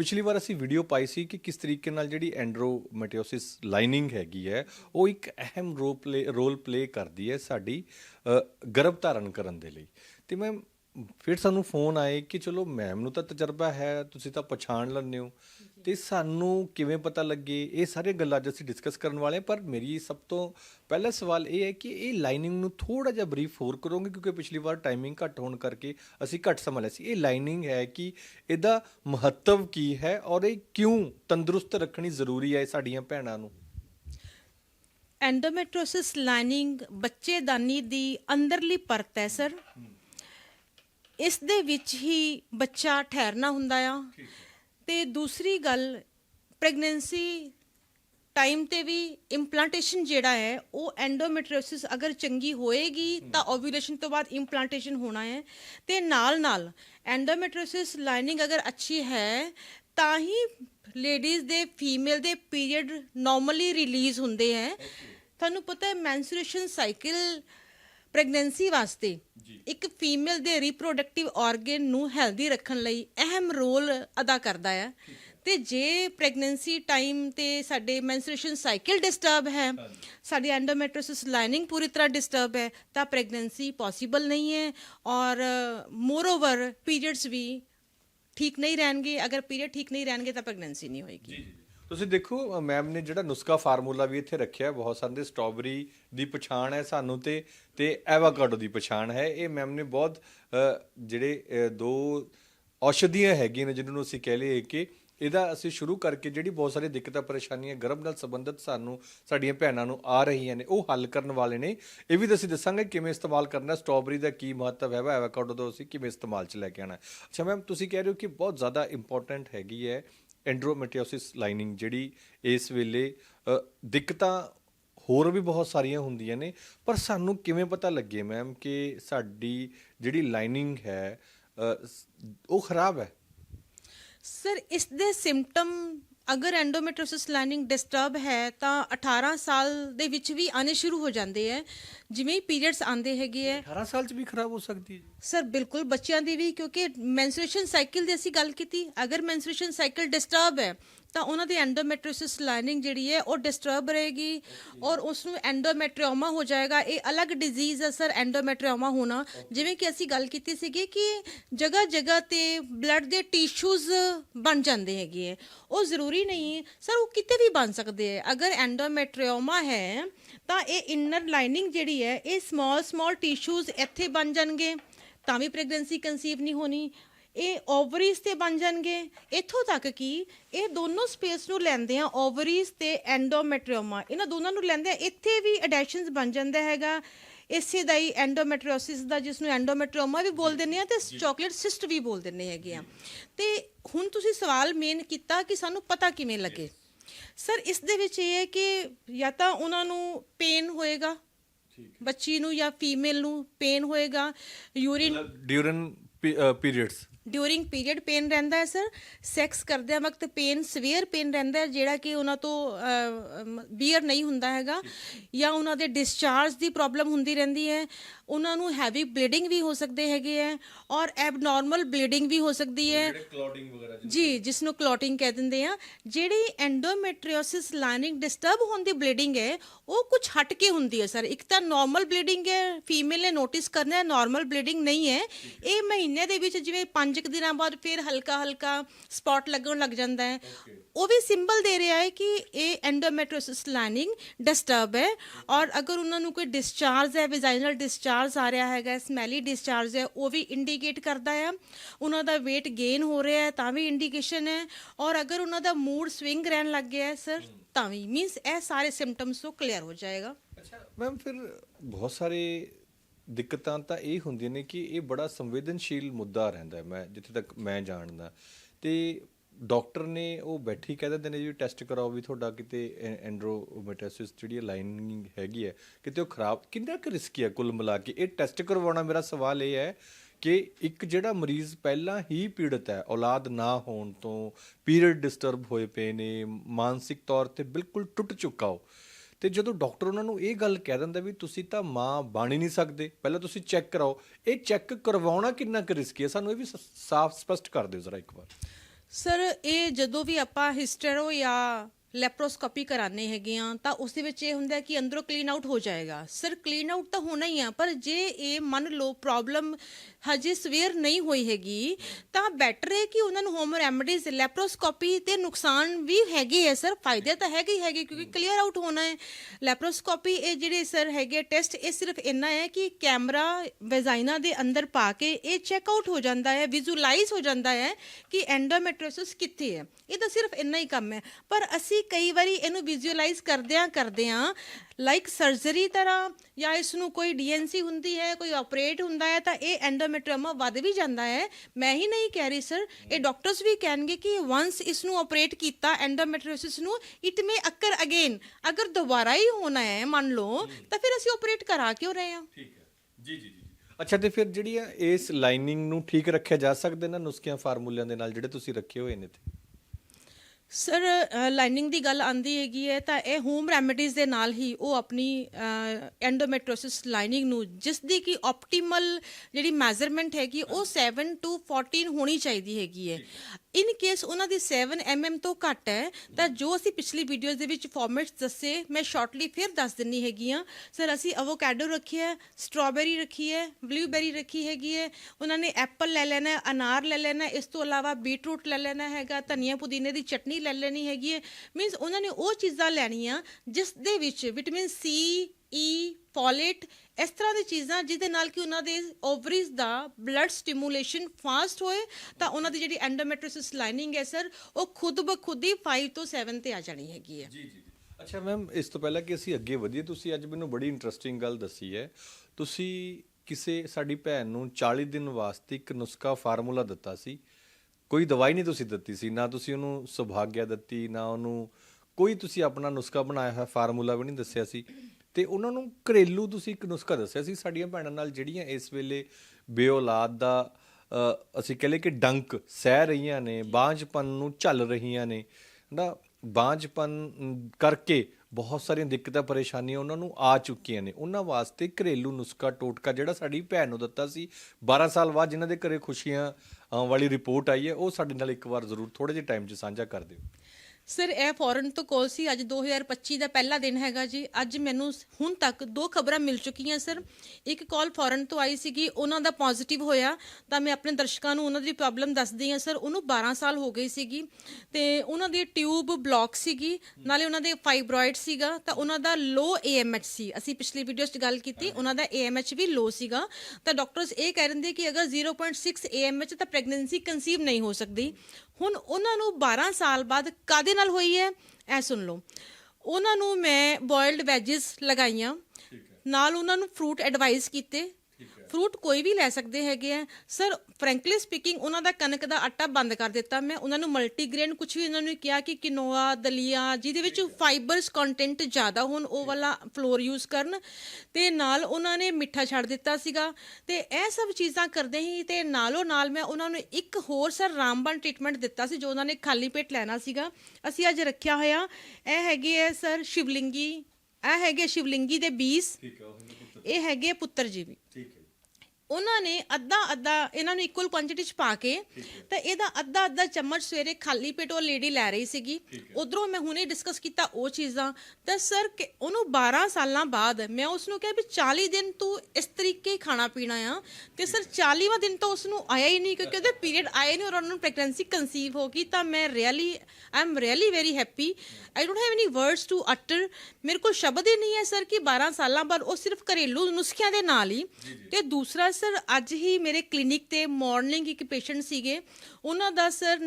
ਪਿਛਲੀ ਵਾਰ ਅਸੀਂ ਵੀਡੀਓ ਪਾਈ ਸੀ ਕਿ ਕਿਸ ਤਰੀਕੇ ਨਾਲ ਜਿਹੜੀ ਐਂਡਰੋਮੈਟਿਓਸਿਸ ਲਾਈਨਿੰਗ ਹੈਗੀ ਹੈ, ਉਹ ਇੱਕ ਅਹਿਮ ਰੋਲ ਪਲੇ ਰੋਲ ਪਲੇ ਕਰਦੀ ਹੈ ਸਾਡੀ ਗਰਭ ਧਾਰਨ ਕਰਨ ਦੇ ਲਈ। ਤੇ ਮੈਮ ਫਿਰ ਸਾਨੂੰ ਫੋਨ ਆਏ ਕਿ ਚਲੋ ਮੈਮ ਨੂੰ ਤਾਂ ਤਜਰਬਾ ਹੈ, ਤੁਸੀਂ ਤਾਂ ਪਛਾਣ ਲੈਂਦੇ ਹੋ। ਤੇ ਸਾਨੂੰ ਕਿਵੇਂ ਪਤਾ ਲੱਗੇ? ਇਹ ਸਾਰੇ ਗੱਲਾਂ ਅੱਜ ਅਸੀਂ ਡਿਸਕਸ ਕਰਨ ਵਾਲੇ ਹਾਂ ਪਰ ਮੇਰੀ ਸਭ ਤੋਂ ਪਹਿਲਾ ਸਵਾਲ ਇਹ ਹੈ ਕਿ ਇਹ ਲਾਈਨਿੰਗ ਨੂੰ ਥੋੜਾ ਜਿਹਾ ਬਰੀਫ ਹੋਰ ਕਰੋਗੇ? ਕਿਉਂਕਿ ਪਿਛਲੀ ਵਾਰ ਟਾਈਮਿੰਗ ਘੱਟ ਹੋਣ ਕਰਕੇ ਅਸੀਂ ਘੱਟ ਸਮਾਂ ਲਿਆ ਸੀ। ਇਹ ਲਾਈਨਿੰਗ ਹੈ ਕਿ ਇਹਦਾ ਮਹੱਤਵ ਕੀ ਹੈ ਔਰ ਇਹ ਕਿਉਂ ਤੰਦਰੁਸਤ ਰੱਖਣੀ ਜ਼ਰੂਰੀ ਹੈ ਸਾਡੀਆਂ ਭੈਣਾਂ ਨੂੰ? ਐਂਡੋਮੈਟ੍ਰੋਸਿਸ ਲਾਈਨਿੰਗ ਬੱਚੇਦਾਨੀ ਦੀ ਅੰਦਰਲੀ ਪਰਤ ਹੈ ਸਰ ਇਸ ਦੇ ਵਿੱਚ ਹੀ ਬੱਚਾ ਠਹਿਰਨਾ ਹੁੰਦਾ ਆ। ਤੇ ਦੂਸਰੀ ਗੱਲ ਪ੍ਰੈਗਨੈਂਸੀ ਟਾਈਮ ਤੇ ਵੀ ਇੰਪਲਾਂਟੇਸ਼ਨ ਜਿਹੜਾ ਹੈ ਉਹ ਐਂਡੋਮੈਟ੍ਰਿਓਸਿਸ ਅਗਰ ਚੰਗੀ ਹੋਏਗੀ ਤਾਂ ਓਵੂਲੇਸ਼ਨ ਤੋਂ ਬਾਅਦ ਇੰਪਲਾਂਟੇਸ਼ਨ ਹੋਣਾ ਹੈ। ਤੇ ਨਾਲ ਨਾਲ ਐਂਡੋਮੈਟ੍ਰਿਓਸਿਸ ਲਾਈਨਿੰਗ ਅਗਰ ਅੱਛੀ ਹੈ ਤਾਂ ਹੀ ਲੇਡੀਜ਼ ਦੇ ਫੀਮੇਲ ਦੇ ਪੀਰੀਅਡ ਨਾਰਮਲੀ ਰਿਲੀਜ਼ ਹੁੰਦੇ ਹੈ। ਤੁਹਾਨੂੰ ਪਤਾ ਹੈ ਮੈਂਸੂਰੇਸ਼ਨ ਸਾਈਕਲ ਪ੍ਰੈਗਨੈਂਸੀ ਵਾਸਤੇ ਇੱਕ ਫੀਮੇਲ ਦੇ ਰੀਪਰੋਡਕਟਿਵ ਆਰਗਨ ਨੂੰ ਹੈਲਦੀ ਰੱਖਣ ਲਈ ਅਹਿਮ ਰੋਲ ਅਦਾ ਕਰਦਾ ਹੈ। ਤੇ ਜੇ ਪ੍ਰੈਗਨੈਂਸੀ ਟਾਈਮ ਤੇ ਸਾਡੇ ਮੈਂਸੂਰੇਸ਼ਨ ਸਾਈਕਲ ਡਿਸਟਰਬ ਹੈ ਸਾਡੀ ਐਂਡੋਮੈਟ੍ਰਿਓਸਿਸ ਲਾਈਨਿੰਗ ਪੂਰੀ ਤਰ੍ਹਾਂ ਡਿਸਟਰਬ ਹੈ ਤਾਂ ਪ੍ਰੈਗਨੈਂਸੀ ਪੋਸੀਬਲ ਨਹੀਂ ਹੈ ਔਰ ਮੋਰਓਵਰ ਪੀਰੀਅਡਸ ਵੀ ਠੀਕ ਨਹੀਂ ਰਹਿਣਗੇ। ਅਗਰ ਪੀਰੀਅਡ ਠੀਕ ਨਹੀਂ ਰਹਿਣਗੇ ਤਾਂ ਪ੍ਰੈਗਨੈਂਸੀ ਨਹੀਂ ਹੋਏਗੀ। ਤੁਸੀਂ ਦੇਖੋ ਮੈਮ ਨੇ ਜਿਹੜਾ ਨੁਸਖਾ ਫਾਰਮੂਲਾ ਵੀ ਇੱਥੇ ਰੱਖਿਆ ਬਹੁਤ ਸਾਰੇ ਸਟ੍ਰਾਬੇਰੀ ਦੀ ਪਛਾਣ ਹੈ ਸਾਨੂੰ ਤੇ ਤੇ ਐਵਾਕਾਡੋ ਦੀ ਪਛਾਣ ਹੈ। ਇਹ ਮੈਮ ਨੇ ਬਹੁਤ ਜਿਹੜੇ ਦੋ ਔਸ਼ਧੀਆਂ ਹੈਗੀਆਂ ਨੇ ਜਿਹਨਾਂ ਨੂੰ ਅਸੀਂ ਕਹਿ ਲਈਏ ਕਿ ਇਹਦਾ ਅਸੀਂ ਸ਼ੁਰੂ ਕਰਕੇ ਜਿਹੜੀ ਬਹੁਤ ਸਾਰੀ ਦਿੱਕਤਾਂ, ਪਰੇਸ਼ਾਨੀਆਂ, ਗਰਭ ਨਾਲ ਸੰਬੰਧਿਤ ਸਾਨੂੰ, ਸਾਡੀਆਂ ਭੈਣਾਂ ਨੂੰ ਆ ਰਹੀਆਂ ਨੇ, ਉਹ ਹੱਲ ਕਰਨ ਵਾਲੇ ਨੇ। ਇਹ ਵੀ ਅਸੀਂ ਦੱਸਾਂਗੇ ਕਿਵੇਂ ਇਸਤੇਮਾਲ ਕਰਨਾ ਸਟ੍ਰਾਬੇਰੀ ਦਾ ਕੀ ਮਹੱਤਵ ਹੈ ਐਵਾਕਾਡੋ ਦਾ ਅਸੀਂ ਕਿਵੇਂ ਇਸਤੇਮਾਲ 'ਚ ਲੈ ਕੇ ਆਣਾ ਅੱਛਾ ਮੈਮ ਤੁਸੀਂ ਕਹਿ ਰਹੇ ਹੋ ਕਿ ਬਹੁਤ ਜ਼ਿਆਦਾ ਇੰਪੋਰਟੈਂਟ ਹੈਗੀ ਹੈ ਐਂਡਰੋਮੈਟਿਓਸਿਸ ਲਾਈਨਿੰਗ ਜਿਹੜੀ ਇਸ ਵੇਲੇ ਦਿੱਕਤਾਂ ਹੋਰ ਵੀ ਬਹੁਤ ਸਾਰੀਆਂ ਹੁੰਦੀਆਂ ਨੇ, ਪਰ ਸਾਨੂੰ ਕਿਵੇਂ ਪਤਾ ਲੱਗੇ ਮੈਮ ਕਿ ਸਾਡੀ ਜਿਹੜੀ ਲਾਈਨਿੰਗ ਹੈ ਉਹ ਖਰਾਬ ਹੈ? ਸਰ ਇਸ ਦੇ ਸਿੰਪਟਮ ਅਗਰ ਐਂਡੋਮੈਟ੍ਰੋਸਿਸ ਲਾਈਨਿੰਗ ਡਿਸਟਰਬ ਹੈ ਤਾਂ 18 ਸਾਲ ਦੇ ਵਿੱਚ ਵੀ ਆਨੇ ਸ਼ੁਰੂ ਹੋ ਜਾਂਦੇ ਹੈ। ਜਿਵੇਂ ਹੀ ਪੀਰੀਅਡਸ ਆਉਂਦੇ ਹੈਗੇ ਹੈ। 18 ਸਾਲ 'ਚ ਵੀ ਖਰਾਬ ਹੋ ਸਕਦੀ ਹੈ ਸਰ ਬਿਲਕੁਲ ਬੱਚਿਆਂ ਦੀ ਵੀ ਕਿਉਂਕਿ ਮੈਂਸੂਰੇਸ਼ਨ ਸਾਈਕਲ ਦੀ ਅਸੀਂ ਗੱਲ ਕੀਤੀ। ਅਗਰ ਮੈਂਸੂਰੇਸ਼ਨ ਸਾਈਕਲ ਡਿਸਟਰਬ ਹੈ ਤਾਂ ਉਹਨਾਂ ਦੀ ਐਂਡੋਮੈਟ੍ਰੋਸਿਸ ਲਾਈਨਿੰਗ ਜਿਹੜੀ ਹੈ ਉਹ ਡਿਸਟਰਬ ਰਹੇਗੀ ਔਰ ਉਸ ਨੂੰ ਐਂਡੋਮੈਟ੍ਰੀਓਮਾ ਹੋ ਜਾਏਗਾ। ਇਹ ਅਲੱਗ ਡਿਜ਼ੀਜ਼ ਹੈ ਸਰ ਐਂਡੋਮੈਟ੍ਰੀਓਮਾ ਹੋਣਾ। ਜਿਵੇਂ ਕਿ ਅਸੀਂ ਗੱਲ ਕੀਤੀ ਸੀਗੀ ਕਿ ਜਗ੍ਹਾ ਜਗ੍ਹਾ ਤੇ ਬਲੱਡ ਦੇ ਟਿਸ਼ੂਜ਼ ਬਣ ਜਾਂਦੇ ਹੈਗੇ ਹੈ ਉਹ ਜ਼ਰੂਰੀ ਨਹੀਂ ਸਰ, ਉਹ ਕਿਤੇ ਵੀ ਬਣ ਸਕਦੇ ਹੈ ਅਗਰ ਐਂਡੋਮੈਟ੍ਰੀਓਮਾ ਹੈ, ਤਾਂ ਇਹ ਇਨਰ ਲਾਈਨਿੰਗ ਜਿਹੜੀ ਹੈ, ਇਹ ਸਮਾਲ ਸਮਾਲ ਟਿਸ਼ੂਜ਼ ਇੱਥੇ ਬਣ ਜਾਣਗੇ। ਤਾਂ ਵੀ ਪ੍ਰੈਗਨੈਂਸੀ ਕਨਸੀਵ ਨਹੀਂ ਹੋਣੀ। ਇਹ ਓਵਰੀਜ਼ ਤੇ ਬਣ ਜਾਣਗੇ। ਇੱਥੋਂ ਤੱਕ ਕਿ ਇਹ ਦੋਨੋਂ ਸਪੇਸ ਨੂੰ ਲੈਂਦੇ ਆ ਓਵਰੀਜ਼ ਤੇ ਐਂਡੋਮੈਟ੍ਰੀਓਮਾ। ਇਹਨਾਂ ਦੋਨਾਂ ਨੂੰ ਲੈਂਦੇ ਆ ਇੱਥੇ ਵੀ ਅਡੈਸ਼ਨਸ ਬਣ ਜਾਂਦਾ ਹੈਗਾ। ਇਸੇ ਦਾ ਹੀ ਐਂਡੋਮੈਟ੍ਰਿਓਸਿਸ ਦਾ ਜਿਸ ਨੂੰ ਐਂਡੋਮੈਟ੍ਰੀਓਮਾ ਵੀ ਬੋਲ ਦਿੰਦੇ ਆ ਤੇ ਚਾਕਲੇਟ ਸਿਸਟ ਵੀ ਬੋਲ ਦਿੰਦੇ ਹੈਗੇ ਆ। ਤੇ ਹੁਣ ਤੁਸੀਂ ਸਵਾਲ ਮੇਨ ਕੀਤਾ ਕਿ ਸਾਨੂੰ ਪਤਾ ਕਿਵੇਂ ਲੱਗੇ। ਸਰ ਇਸ ਦੇ ਵਿੱਚ ਇਹ ਹੈ ਕਿ ਜਾਂ ਤਾਂ ਉਹਨਾਂ ਨੂੰ ਪੇਨ ਹੋਏਗਾ ਬੱਚੀ ਨੂੰ ਜਾਂ ਫੀਮੇਲ ਨੂੰ ਪੇਨ ਹੋਏਗਾ urine during periods during period pain ਰਹਿੰਦਾ ਹੈ ਸਰ ਸੈਕਸ ਕਰਦਿਆਂ ਵਕਤ ਪੇਨ ਸਵੇਅਰ ਪੇਨ ਰਹਿੰਦਾ ਹੈ ਜਿਹੜਾ ਕਿ ਉਹਨਾਂ ਤੋਂ ਬੀਅਰ ਨਹੀਂ ਹੁੰਦਾ ਹੈਗਾ ਜਾਂ ਉਹਨਾਂ ਦੇ ਡਿਸਚਾਰਜ ਦੀ ਪ੍ਰੋਬਲਮ ਹੁੰਦੀ ਰਹਿੰਦੀ ਹੈ। ਉਹਨਾਂ ਨੂੰ ਹੈਵੀ ਬਲੀਡਿੰਗ ਵੀ ਹੋ ਸਕਦੇ ਹੈਗੇ ਹੈ ਔਰ ਐਬਨੋਰਮਲ ਬਲੀਡਿੰਗ ਵੀ ਹੋ ਸਕਦੀ ਹੈ। ਜੀ ਜਿਸ ਨੂੰ ਕਲੌਟਿੰਗ ਕਹਿ ਦਿੰਦੇ ਆ। ਜਿਹੜੀ ਐਂਡੋਮੈਟ੍ਰਿਓਸਿਸ ਲਾਈਨਿੰਗ ਡਿਸਟਰਬ ਹੋਣ ਦੀ ਬਲੀਡਿੰਗ ਹੈ ਉਹ ਕੁਝ ਹਟ ਕੇ ਹੁੰਦੀ ਹੈ ਸਰ ਇੱਕ ਤਾਂ ਨਾਰਮਲ ਬਲੀਡਿੰਗ ਹੈ ਫੀਮੇਲ ਨੇ ਨੋਟਿਸ ਕਰਨਾ ਹੈ ਨਾਰਮਲ ਬਲੀਡਿੰਗ ਨਹੀਂ ਹੈ। ਇਹ ਮਹੀਨੇ ਦੇ ਵਿੱਚ ਜਿਵੇਂ 5 ਦਿਨਾਂ ਬਾਅਦ ਫਿਰ ਹਲਕਾ ਹਲਕਾ ਸਪੌਟ ਲੱਗਣ ਲੱਗ ਜਾਂਦਾ ਹੈ। ਉਹ ਵੀ ਸਿੰਬਲ ਦੇ ਰਿਹਾ ਹੈ ਕਿ ਇਹ ਐਂਡੋਮੈਟ੍ਰਿਓਸਿਸ ਲਾਈਨਿੰਗ ਡਿਸਟਰਬ ਹੈ ਔਰ ਅਗਰ ਉਹਨਾਂ ਨੂੰ ਕੋਈ ਡਿਸਚਾਰਜ ਹੈ ਵੈਜਾਈਨਲ ਡਿਸਚਾਰਜ ਆ ਰਿਹਾ ਹੈਗਾ ਸਮੈਲੀ ਡਿਸਚਾਰਜ ਹੈ ਉਹ ਵੀ ਇੰਡੀਕੇਟ ਕਰਦਾ ਹੈ ਉਹਨਾਂ ਦਾ weight gain ਹੋ ਰਿਹਾ ਹੈ ਤਾਂ ਵੀ ਇੰਡੀਕੇਸ਼ਨ ਹੈ ਔਰ ਅਗਰ ਉਹਨਾਂ ਦਾ ਮੂਡ ਸਵਿੰਗ ਰਹਿਣ ਲੱਗ ਗਿਆ ਹੈ ਸਰ ਤਾਂ ਵੀ। ਮੀਨਸ ਇਹ ਸਾਰੇ ਸਿੰਪਟਮਸ ਤੋਂ ਕਲੀਅਰ ਹੋ ਜਾਏਗਾ। ਅੱਛਾ। ਮੈਮ ਫਿਰ ਬਹੁਤ ਸਾਰੇ ਦਿੱਕਤਾਂ ਤਾਂ ਇਹ ਹੁੰਦੀਆਂ ਨੇ ਕਿ ਇਹ ਬੜਾ ਸੰਵੇਦਨਸ਼ੀਲ ਮੁੱਦਾ ਰਹਿੰਦਾ ਮੈਂ ਜਿੱਥੇ ਤੱਕ ਮੈਂ ਜਾਣਦਾ। ਤੇ ਡਾਕਟਰ ਨੇ ਉਹ ਬੈਠੀ ਕਹਿ ਦਿੰਦੇ ਨੇ ਜੀ ਟੈਸਟ ਕਰਾਓ ਵੀ ਤੁਹਾਡਾ ਕਿਤੇ ਐਂਡਰੋਮੈਟ੍ਰਿਓਸਿਸ ਜਿਹੜੀ ਲਾਈਨਿੰਗ ਹੈਗੀ ਹੈ, ਕਿਤੇ ਉਹ ਖਰਾਬ, ਕਿੰਨਾ ਕੁ ਰਿਸਕੀ ਹੈ ਕੁੱਲ ਮਿਲਾ ਕੇ? ਇਹ ਟੈਸਟ ਕਰਵਾਉਣਾ ਮੇਰਾ ਸਵਾਲ ਇਹ ਹੈ ਕਿ ਇੱਕ ਜਿਹੜਾ ਮਰੀਜ਼ ਪਹਿਲਾਂ ਹੀ ਪੀੜਤ ਹੈ, ਔਲਾਦ ਨਾ ਹੋਣ ਤੋਂ, ਪੀਰੀਅਡ ਡਿਸਟਰਬ ਹੋਏ ਪਏ ਨੇ, ਮਾਨਸਿਕ ਤੌਰ ਤੇ ਬਿਲਕੁਲ ਟੁੱਟ ਚੁੱਕਾ ਹੋ ਤੇ ਜਦੋਂ ਡਾਕਟਰ ਉਹਨਾਂ ਨੂੰ ਇਹ ਗੱਲ ਕਹਿ ਦਿੰਦਾ ਵੀ ਤੁਸੀਂ ਤਾਂ ਮਾਂ ਬਣ ਹੀ ਨਹੀਂ ਸਕਦੇ, ਪਹਿਲਾਂ ਤੁਸੀਂ ਚੈੱਕ ਕਰਾਓ, ਇਹ ਚੈੱਕ ਕਰਵਾਉਣਾ ਕਿੰਨਾ ਕੁ ਰਿਸਕੀ ਹੈ? ਸਾਨੂੰ ਇਹ ਵੀ ਸਾਫ਼ ਸਪਸ਼ਟ ਕਰ ਦਿਓ ਜ਼ਰਾ ਇੱਕ ਵਾਰ। ਸਰ, ਇਹ ਜਦੋਂ ਵੀ ਆਪਾਂ ਹਿਸਟਰੋ ਜਾਂ ਲੈਪਰੋਸਕੋਪੀ ਕਰਾਣੇ ਹੈਗੇ ਆ, ਤਾਂ ਉਸ ਦੇ ਵਿੱਚ ਇਹ ਹੁੰਦਾ ਕਿ ਅੰਦਰੋਂ ਕਲੀਨ ਆਊਟ ਹੋ ਜਾਏਗਾ। ਸਰ ਕਲੀਨ ਆਊਟ ਤਾਂ ਹੋਣਾ ਹੀ ਆ, ਪਰ ਜੇ ਇਹ ਮੰਨ ਲਓ ਪ੍ਰੋਬਲਮ ਹਜੇ ਸਵੇਰ ਨਹੀਂ ਹੋਈ ਹੈਗੀ, ਤਾਂ ਬੈਟਰ ਹੈ ਕਿ ਉਹਨਾਂ ਨੂੰ ਹੋਮ ਰੈਮਡੀਜ਼ ਲੈਪਰੋਸਕੋਪੀ ਤੇ ਨੁਕਸਾਨ ਵੀ ਹੈਗੇ ਹੈ ਸਰ ਫਾਇਦੇ ਤਾਂ ਹੈਗੇ ਹੀ ਹੈਗੇ, ਕਿਉਂਕਿ ਕਲੀਅਰ ਆਊਟ ਹੋਣਾ ਹੈ। ਲੈਪਰੋਸਕੋਪੀ ਇਹ ਜਿਹੜੇ ਸਰ ਹੈਗੇ ਟੈਸਟ ਇਹ ਸਿਰਫ ਇੰਨਾ ਹੈ ਕਿ ਕੈਮਰਾ ਵੈਜਾਈਨਾ ਦੇ ਅੰਦਰ ਪਾ ਕੇ ਇਹ ਚੈੱਕ ਆਊਟ ਹੋ ਜਾਂਦਾ ਹੈ ਵਿਜ਼ੂਅਲਾਈਜ਼ ਹੋ ਜਾਂਦਾ ਹੈ ਕਿ ਐਂਡੋਮੈਟ੍ਰਿਓਸਿਸ ਕਿੱਥੇ ਹੈ। ਇਹ ਤਾਂ ਸਿਰਫ ਇੰਨਾ ਹੀ ਕੰਮ ਹੈ। ਪਰ ਅਸੀਂ ਕਈ ਵਾਰੀ ਇਹਨੂੰ ਵਿਜ਼ੂਅਲਾਈਜ਼ ਕਰਦਿਆਂ ਕਰਦਿਆਂ ਲਾਈਕ ਸਰਜਰੀ ਤਰ੍ਹਾਂ ਜਾਂ ਇਸ ਨੂੰ ਕੋਈ ਡੀਐਨਸੀ ਹੁੰਦੀ ਹੈ, ਕੋਈ ਆਪਰੇਟ ਹੁੰਦਾ ਹੈ, ਤਾਂ ਇਹ ਐਂਡੋਮੈਟ੍ਰੀਓਮਾ ਵੱਧ ਵੀ ਜਾਂਦਾ ਹੈ। ਮੈਂ ਹੀ ਨਹੀਂ ਕਹਿ ਰਹੀ ਸਰ ਇਹ ਡਾਕਟਰਸ ਵੀ ਕਹਿਣਗੇ ਕਿ ਵਾਂਸ ਇਸ ਨੂੰ ਆਪਰੇਟ ਕੀਤਾ ਐਂਡੋਮੈਟ੍ਰੀਓਸਿਸ ਨੂੰ ਇਟ ਮੇ ਅਕਰ ਅਗੇਨ ਅਗਰ ਦੁਬਾਰਾ ਹੀ ਹੋਣਾ ਹੈ, ਮੰਨ ਲਓ, ਤਾਂ ਫਿਰ ਅਸੀਂ ਆਪਰੇਟ ਕਰਾ ਕਿਉਂ ਰਹੇ ਹਾਂ? ਠੀਕ ਹੈ। ਜੀ ਜੀ ਜੀ ਅੱਛਾ, ਤੇ ਫਿਰ ਜਿਹੜੀ ਇਸ ਲਾਈਨਿੰਗ ਨੂੰ ਠੀਕ ਰੱਖਿਆ ਜਾ ਸਕਦਾ ਨਾ ਨੁਸਖਿਆਂ ਫਾਰਮੂਲਿਆਂ ਦੇ ਨਾਲ, ਜਿਹੜੇ ਤੁਸੀਂ ਰੱਖੇ ਹੋਏ ਨੇ ਤੇ ਸਰ ਲਾਈਨਿੰਗ ਦੀ ਗੱਲ ਆਂਦੀ ਹੈਗੀ ਹੈ ਤਾਂ ਇਹ ਹੋਮ ਰੈਮੇਡੀਜ਼ ਦੇ ਨਾਲ ਹੀ ਉਹ ਆਪਣੀ ਐਂਡੋਮੈਟ੍ਰੋਸਿਸ ਲਾਈਨਿੰਗ ਨੂੰ ਜਿਸ ਦੀ ਕਿ ਆਪਟੀਮਲ ਜਿਹੜੀ ਮੈਜ਼ਰਮੈਂਟ ਹੈਗੀ ਉਹ 7 ਟੂ 14 ਹੋਣੀ ਚਾਹੀਦੀ ਹੈਗੀ ਹੈ। ਇਨ ਕੇਸ ਉਹਨਾਂ ਦੀ 7 mm ਤੋਂ ਘੱਟ ਹੈ, ਤਾਂ ਜੋ ਅਸੀਂ ਪਿਛਲੀ ਵੀਡੀਓਜ਼ ਦੇ ਵਿੱਚ ਫਾਰਮੈਟਸ ਦੱਸੇ, ਮੈਂ ਸ਼ਾਰਟਲੀ ਫਿਰ ਦੱਸ ਦਿੰਨੀ ਹੈਗੀ ਆ ਸਰ ਅਸੀਂ ਅਵੋਕੈਡੋ ਰੱਖੀ ਹੈ ਸਟ੍ਰਾਬੇਰੀ ਰੱਖੀ ਹੈ ਬਲੂਬੇਰੀ ਰੱਖੀ ਹੈਗੀ ਹੈ। ਉਹਨਾਂ ਨੇ ਐਪਲ ਲੈ ਲੈਣਾ, ਅਨਾਰ ਲੈ ਲੈਣਾ, ਇਸ ਤੋਂ ਇਲਾਵਾ ਬੀਟਰੂਟ ਲੈ ਲੈਣਾ ਹੈਗਾ, ਧਨੀਆ ਪੁਦੀਨੇ ਦੀ ਚਟਨੀ ਲੈ ਲੈਣੀ ਹੈਗੀ ਹੈ। ਮੀਨਸ ਉਹਨਾਂ ਨੇ ਉਹ ਚੀਜ਼ਾਂ ਲੈਣੀਆਂ, ਜਿਸ ਦੇ ਵਿੱਚ vitamin C E, E folate ਇਸ ਤਰ੍ਹਾਂ ਦੀ ਚੀਜ਼ਾਂ ਜਿਹਦੇ ਨਾਲ ਕਿ ਉਹਨਾਂ ਦੇ ਓਵਰੀਜ਼ ਦਾ ਬਲੱਡ ਸਟਿਮੂਲੇਸ਼ਨ ਫਾਸਟ ਹੋਏ, ਤਾਂ ਉਹਨਾਂ ਦੀ ਜਿਹੜੀ ਐਂਡੋਮੈਟ੍ਰਿਓਸਿਸ ਲਾਈਨਿੰਗ ਹੈ ਸਰ ਉਹ ਖੁਦ ਬਖੁਦ ਹੀ 5 ਤੋਂ 7 ਤੇ ਆ ਜਾਣੀ ਹੈਗੀ ਹੈ। ਜੀ ਜੀ ਅੱਛਾ ਮੈਮ, ਇਸ ਤੋਂ ਪਹਿਲਾਂ ਕਿ ਅਸੀਂ ਅੱਗੇ ਵਧੀਏ, ਤੁਸੀਂ ਅੱਜ ਮੈਨੂੰ ਬੜੀ ਇੰਟਰਸਟਿੰਗ ਗੱਲ ਦੱਸੀ ਹੈ। ਤੁਸੀਂ ਕਿਸੇ, ਸਾਡੀ ਭੈਣ ਨੂੰ 40 ਦਿਨ ਵਾਸਤੇ ਇੱਕ ਨੁਸਖਾ ਫਾਰਮੂਲਾ ਦਿੱਤਾ ਸੀ। ਕੋਈ ਦਵਾਈ ਨਹੀਂ ਤੁਸੀਂ ਦਿੱਤੀ ਸੀ, ਨਾ ਤੁਸੀਂ ਉਹਨੂੰ ਸੁਭਾਗਿਆ ਦਿੱਤੀ, ਨਾ ਉਹਨੂੰ ਕੋਈ ਤੁਸੀਂ ਆਪਣਾ ਨੁਸਖਾ ਬਣਾਇਆ ਹੋਇਆ ਫਾਰਮੂਲਾ ਵੀ ਨਹੀਂ ਦੱਸਿਆ ਸੀ। ਤੇ ਉਹਨਾਂ ਨੂੰ ਘਰੇਲੂ ਤੁਸੀਂ ਇੱਕ ਨੁਸਖਾ ਦੱਸਿਆ ਸੀ ਸਾਡੀਆਂ ਭੈਣਾਂ ਨਾਲ ਜਿਹੜੀਆਂ ਇਸ ਵੇਲੇ ਬੇਔਲਾਦ ਦਾ ਅਸੀਂ ਕਹ ਲਏ ਕਿ ਡੰਕ ਸਹਿ ਰਹੀਆਂ ਨੇ ਬਾਂਝਪਨ ਨੂੰ ਝੱਲ ਰਹੀਆਂ ਨੇ ਨਾ ਬਾਂਝਪਨ ਕਰਕੇ ਬਹੁਤ ਸਾਰੀਆਂ ਦਿੱਕਤਾਂ ਪਰੇਸ਼ਾਨੀਆਂ ਉਹਨਾਂ ਨੂੰ ਆ ਚੁੱਕੀਆਂ ਨੇ। ਉਹਨਾਂ ਵਾਸਤੇ ਘਰੇਲੂ ਨੁਸਖਾ ਟੋਟਕਾ ਜਿਹੜਾ ਸਾਡੀ ਭੈਣ ਨੂੰ ਦਿੱਤਾ ਸੀ 12 ਸਾਲ ਬਾਅਦ ਜਿਨ੍ਹਾਂ ਦੇ ਘਰੇ ਖੁਸ਼ੀਆਂ ਵਾਲੀ ਰਿਪੋਰਟ ਆਈ ਹੈ ਉਹ ਸਾਡੇ ਨਾਲ ਇੱਕ ਵਾਰ ਜ਼ਰੂਰ ਥੋੜੇ ਜਿਹੇ ਟਾਈਮ 'ਚ ਸਾਂਝਾ ਕਰ ਦਿਓ। ਸਰ ਇਹ ਫੋਰਨ ਤੋਂ ਕੋਲ ਸੀ, ਅੱਜ 2025 ਦਾ ਪਹਿਲਾ ਦਿਨ ਹੈਗਾ ਜੀ। ਅੱਜ ਮੈਨੂੰ ਹੁਣ ਤੱਕ ਦੋ ਖਬਰਾਂ ਮਿਲ ਚੁੱਕੀਆਂ ਸਰ ਇੱਕ ਕਾਲ ਫੋਰਨ ਤੋਂ ਆਈ ਸੀਗੀ, ਉਹਨਾਂ ਦਾ ਪੋਜ਼ਿਟਿਵ ਹੋਇਆ, ਤਾਂ ਮੈਂ ਆਪਣੇ ਦਰਸ਼ਕਾਂ ਨੂੰ ਉਹਨਾਂ ਦੀ ਪ੍ਰੋਬਲਮ ਦੱਸਦੀ ਹਾਂ ਸਰ ਉਹਨੂੰ 12 ਸਾਲ ਹੋ ਗਈ ਸੀਗੀ, ਤੇ ਉਹਨਾਂ ਦੀ ਟਿਊਬ ਬਲੌਕ ਸੀਗੀ, ਨਾਲੇ ਉਹਨਾਂ ਦੇ ਫਾਈਬਰੋਇਡ ਸੀਗਾ, ਤਾਂ ਉਹਨਾਂ ਦਾ ਲੋ AMH ਸੀ। ਅਸੀਂ ਪਿਛਲੀ ਵੀਡੀਓ 'ਚ ਗੱਲ ਕੀਤੀ, ਉਹਨਾਂ ਦਾ AMH ਵੀ ਲੋ ਸੀਗਾ। ਤਾਂ ਡਾਕਟਰਸ ਇਹ ਕਹਿ ਰਹੇ ਕਿ ਅਗਰ 0.6 AMH ਤਾਂ ਪ੍ਰੈਗਨੈਂਸੀ ਕਨਸੀਵ ਨਹੀਂ ਹੋ ਸਕਦੀ। ਹੁਣ ਉਹਨਾਂ ਨੂੰ 12 ਸਾਲ ਬਾਅਦ ਕਾਦੇ ਨਾਲ ਹੋਈ ਹੈ? ਐ ਸੁਣ ਲਓ। ਉਹਨਾਂ ਨੂੰ ਮੈਂ ਬੋਇਲਡ ਵੈਜਿਸ ਲਗਾਈਆਂ। ਨਾਲ ਉਹਨਾਂ ਨੂੰ ਫਰੂਟ ਐਡਵਾਈਸ ਕੀਤੇ। ਫਰੂਟ ਕੋਈ ਵੀ ਲੈ ਸਕਦੇ ਹੈਗੇ ਆ। ਸਰ ਫ੍ਰੈਂਕਲੀ ਸਪੀਕਿੰਗ ਉਹਨਾਂ ਦਾ ਕਣਕ ਦਾ ਆਟਾ ਬੰਦ ਕਰ ਦਿੱਤਾ। ਮੈਂ ਉਹਨਾਂ ਨੂੰ ਮਲਟੀਗ੍ਰੇਨ ਕੁਝ ਵੀ ਉਹਨਾਂ ਨੂੰ ਕਿਹਾ ਕਿ ਕਿਨੋਆ ਦਲੀਆ ਜਿਹਦੇ ਵਿੱਚ ਫਾਈਬਰਸ ਕੰਟੈਂਟ ਜ਼ਿਆਦਾ ਹੋਣ ਉਹ ਵਾਲਾ ਫਲੋਰ ਯੂਜ਼ ਕਰਨ। ਤੇ ਨਾਲ ਉਹਨਾਂ ਨੇ ਮਿੱਠਾ ਛੱਡ ਦਿੱਤਾ ਸੀਗਾ। ਤੇ ਇਹ ਸਭ ਚੀਜ਼ਾਂ ਕਰਦੇ ਹੀ ਤੇ ਨਾਲੋਂ ਨਾਲ ਮੈਂ ਉਹਨਾਂ ਨੂੰ ਇੱਕ ਹੋਰ ਸਰ ਰਾਮਬਨ ਟ੍ਰੀਟਮੈਂਟ ਦਿੱਤਾ ਸੀ ਜੋ ਉਹਨਾਂ ਨੇ ਖਾਲੀ ਪੇਟ ਲੈਣਾ ਸੀਗਾ। ਅਸੀਂ ਅੱਜ ਰੱਖਿਆ ਹੋਇਆ। ਇਹ ਹੈਗੇ ਹੈ ਸਰ ਸ਼ਿਵਲਿੰਗੀ ਇਹ ਹੈਗੇ ਸ਼ਿਵਲਿੰਗੀ ਦੇ ਬੀਜ। ਠੀਕ ਹੈ ਇਹ ਹੈਗੇ ਪੁੱਤਰ। ਜੀ ਵੀ ਠੀਕ ਹੈ। ਉਹਨਾਂ ਨੇ ਅੱਧਾ ਅੱਧਾ ਇਹਨਾਂ ਨੂੰ ਇਕੁਅਲ ਕੁਆਂਟੀਟੀ ਚ ਪਾ ਕੇ ਤਾਂ ਇਹਦਾ ਅੱਧਾ ਅੱਧਾ ਚਮਚ ਸਵੇਰੇ ਖਾਲੀ ਪੇਟ ਉਹ ਲੇਡੀ ਲੈ ਰਹੀ ਸੀਗੀ। ਉਧਰੋਂ ਮੈਂ ਹੁਣੇ ਡਿਸਕਸ ਕੀਤਾ ਉਹ ਚੀਜ਼ਾਂ। ਤਾਂ ਸਰ ਕਿ- ਉਹਨੂੰ 12 ਸਾਲਾਂ ਬਾਅਦ ਮੈਂ ਉਸ ਨੂੰ ਕਿਹਾ ਵੀ 40 ਦਿਨ ਤੂੰ ਇਸ ਤਰੀਕੇ ਖਾਣਾ ਪੀਣਾ ਆ। ਤੇ ਸਰ 40ਵਾਂ ਦਿਨ ਤਾਂ ਉਸ ਨੂੰ ਆਇਆ ਹੀ ਨਹੀਂ ਕਿਉਂਕਿ ਉਹਦੇ ਪੀਰੀਅਡ ਆਏ ਨਹੀਂ ਔਰ ਉਹਨਾਂ ਨੂੰ ਪ੍ਰੈਗਨੈਂਸੀ ਕਨਸੀਵ ਹੋ ਗਈ ਤਾਂ ਮੈਂ really I am really very happy I don't have any words to utter ਮੇਰੇ ਕੋਲ ਸ਼ਬਦ ਹੀ ਨਹੀਂ ਹੈ ਸਰ ਕਿ 12 ਸਾਲਾਂ ਬਾਅਦ ਉਹ ਸਿਰਫ ਘਰੇਲੂ ਨੁਸਖਿਆਂ ਦੇ ਨਾਲ ਹੀ ਤੇ ਦੂਸਰਾ ਸਰ ਅੱਜ ਹੀ ਮੇਰੇ ਕਲੀਨਿਕ ਤੇ ਮਾਰਨਿੰਗ ਇੱਕ ਪੇਸ਼ੈਂਟ ਸੀਗੇ। ਉਹਨਾਂ ਦਾ ਸਰ